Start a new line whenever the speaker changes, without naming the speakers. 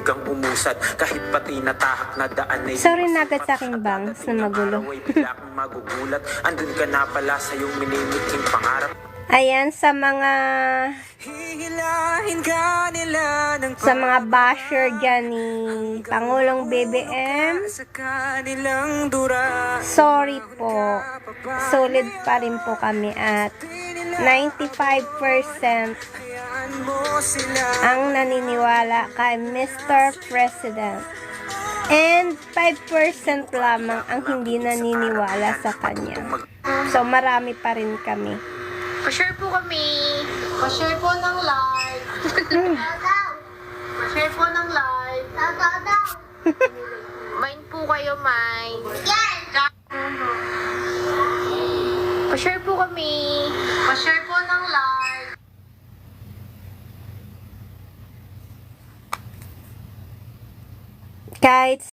patuloy kang umusad Kahit pati natahak na daan ay
Sorry na agad sa aking bangs na magulo.
Ay bigla kang magugulat Andun ka na pala sa iyong minimiting pangarap
Ayan, sa mga
Hihilahin ka nila ng
sa mga basher dyan ni Pangulong BBM.
sa
Sorry po. Solid pa rin po kami at 95%
Hayaan mo sila
ang naniniwala kay Mr. President. And 5% lamang ang hindi naniniwala sa kanya. So marami pa rin kami.
Pa-share po kami. Pa-share po ng live. Pa-share po ng live. Mine po kayo, mine. Pa-share po kami. Pa-share po ng live.
Kahit